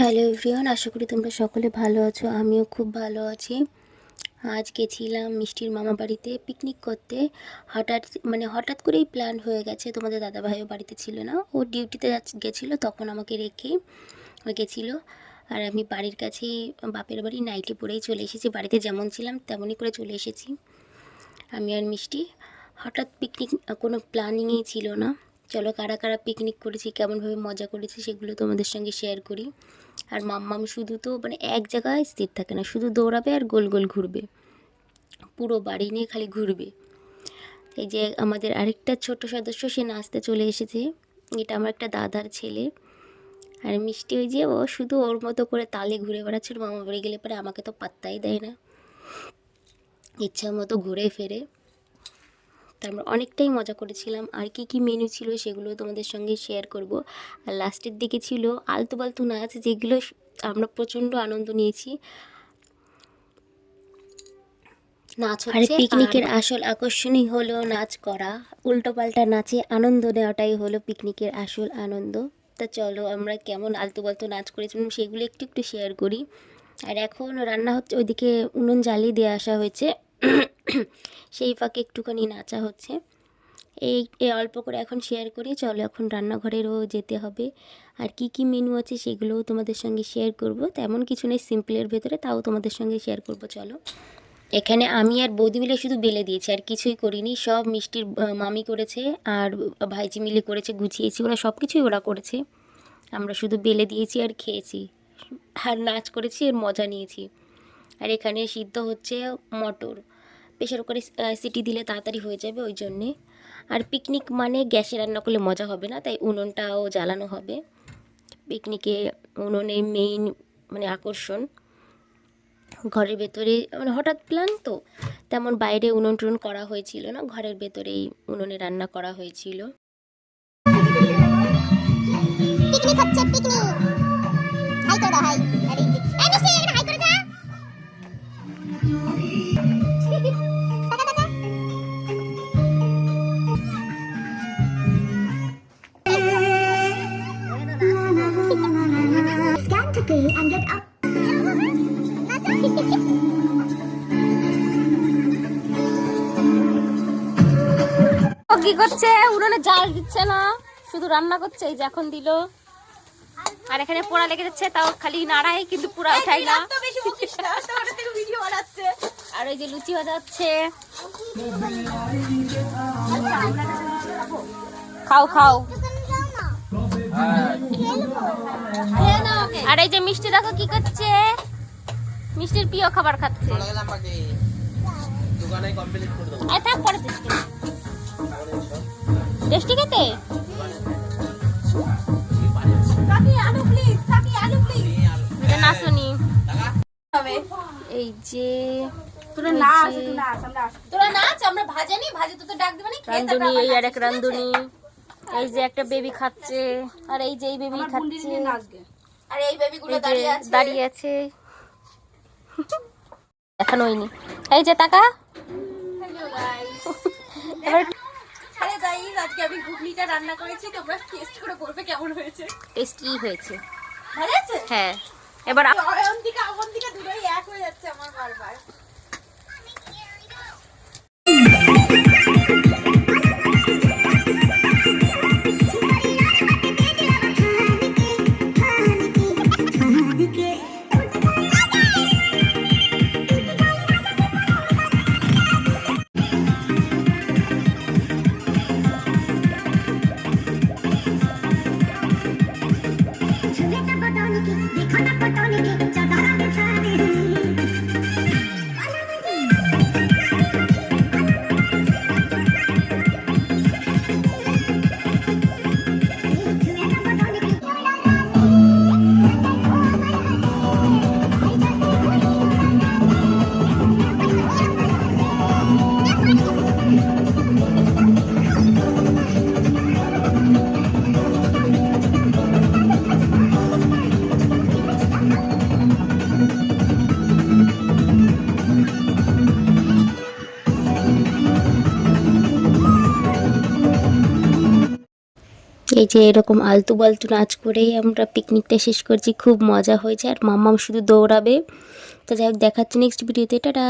Hello everyone আশা করি তোমরা সকলে ভালো আছো, আমিও খুব ভালো আছি। আজ গেছিলাম মিষ্টির মামা বাড়িতে পিকনিক করতে। হঠাৎ মানে হঠাৎ করেই প্ল্যান হয়ে গেছে, তোমাদের দাদাভাইও বাড়িতে ছিল না। ও ডিউটিতে গেছিল, তখন আমাকে রেখেই ও গেছিল। আর আমি বাড়ির কাছেই, বাপের বাড়ি নাইটি পরেই চলে এসেছি, বাড়িতে যেমন ছিলাম তেমনই করে চলে এসেছি। আমি আর মিষ্টি, হঠাৎ পিকনিক কোনো প্ল্যানিংই ছিল না। চলো কারা কারা পিকনিক করেছি, কেমনভাবে মজা করেছি, সেগুলো তোমাদের সঙ্গে শেয়ার করি। আর মাম্মাম শুধু তো মানে এক জায়গায় স্থির থাকে না, শুধু দৌড়াবে আর গোল গোল ঘুরবে। পুরো বাড়ি নিয়ে খালি ঘুরবে। এই যে আমাদের আরেকটা ছোট সদস্য, সে নাচতে চলে এসেছে। এটা আমার একটা দাদার ছেলে। আর মিষ্টি ওই যে ও শুধু ওর মতো করে তালে ঘুরে বেড়াচ্ছে মামা বাড়ি গেলে পরে আমাকে তো পাত্তাই দেয় না। ইচ্ছা মতো ঘুরে ফেরে। তো আমরা অনেকটাই মজা করেছিলাম। আর কি কি মেনু ছিল সেগুলো তোমাদের সঙ্গে শেয়ার করব। আর লাস্টের দিকে ছিল আলতু পালতু নাচ যেগুলো আমরা প্রচণ্ড আনন্দ নিয়েছি। নাচ আর পিকনিকের আসল আকর্ষণই হলো নাচ করা। উল্টো পাল্টা নাচে আনন্দ নেওয়াটাই হলো পিকনিকের আসল আনন্দ। তা চলো আমরা কেমন আলতু পালতু নাচ করেছিলাম সেগুলো একটু একটু শেয়ার করি। আর এখন রান্না হচ্ছে ওইদিকে উনুন জ্বালিয়ে দিয়ে আসা হয়েছে। সেই ফাঁকে একটুখানি নাচা হচ্ছে। এই অল্প করে এখন শেয়ার করি। চলো এখন রান্নাঘরেরও যেতে হবে। আর কি কি মেনু আছে সেগুলোও তোমাদের সঙ্গে শেয়ার করব। তেমন কিছু নেই সিম্পলের ভেতরে, তাও তোমাদের সঙ্গে শেয়ার করব। চলো। এখানে আমি আর বৌদি মিলে শুধু বেলে দিয়েছি, আর কিছুই করিনি। সব মিষ্টির মামি করেছে, আর ভাইজি মিলে করেছে, গুছিয়েছি। ওরা সব কিছুই ওরা করেছে। আমরা শুধু বেলে দিয়েছি আর খেয়েছি। আর নাচ করেছি এর মজা নিয়েছি। আর এখানে সিদ্ধ হচ্ছে মটর। প্রেশার কুকারে সিটি দিলে তাড়াতাড়ি হয়ে যাবে ওই জন্যে। আর পিকনিক মানে গ্যাসে রান্না করলে মজা হবে না, তাই উনুনটাও জ্বালানো হবে। পিকনিকে উনুনে মেইন মানে আকর্ষণ। ঘরের ভেতরে মানে হঠাৎ প্ল্যান তো, তেমন বাইরে উনুন টুনুন করা হয়েছিল না, ঘরের ভেতরেই উনুনে রান্না করা হয়েছিল। পিকনিক হচ্ছে পিকনিক কি করছে? উনুনে জাল দিচ্ছে না। শুধু রান্না করছে এই যে এখন দিল। আর এখানে পোড়া লেগে যাচ্ছে তাও খালি নাড়াই কিন্তু পুরা উঠাই না। আর ওই যে লুচি ভাজা হচ্ছে খাও। খাও আর এই যে মিষ্টি দেখো কি করছে? মিষ্টির প্রিয় খাবার খাচ্ছে। দোকানে কমপ্লিট করে দেবো। আর থাক পরে টেস্টি টেস্টি খেতে এই যে তোরা নাচ আমরা। তোরা নাচ আমরা ভাজে তো তো ডাক দিবে না রান্ধুনি এই আর এক রান্ধুনি। এই যে একটা বেবি খাচ্ছে। আর এই যে এই বেবি খাচ্ছে। আর এই বেবি গুলো দাঁড়িয়ে আছে। দাঁড়িয়ে আছে। এখন হয়নি। এই যে টাকা। এবার আরে গাইস আজকে আমি ঘুগনিটা রান্না করেছি তোমরা টেস্ট করে বলবে কেমন হয়েছে। টেস্টি হয়েছে। ভালো হ্যাঁ। এবার অয়ন্তিকা অবন্তিকা দুটোই এক হয়ে যাচ্ছে আমার বারবার। এই যে এরকম আলতু বালতু নাচ করেই আমরা পিকনিকটা শেষ করছি, খুব মজা হয়েছে। আর মাম্মাম শুধু দৌড়াবে। তো যাই হোক, দেখাচ্ছি নেক্সট ভিডিওতে টাটা!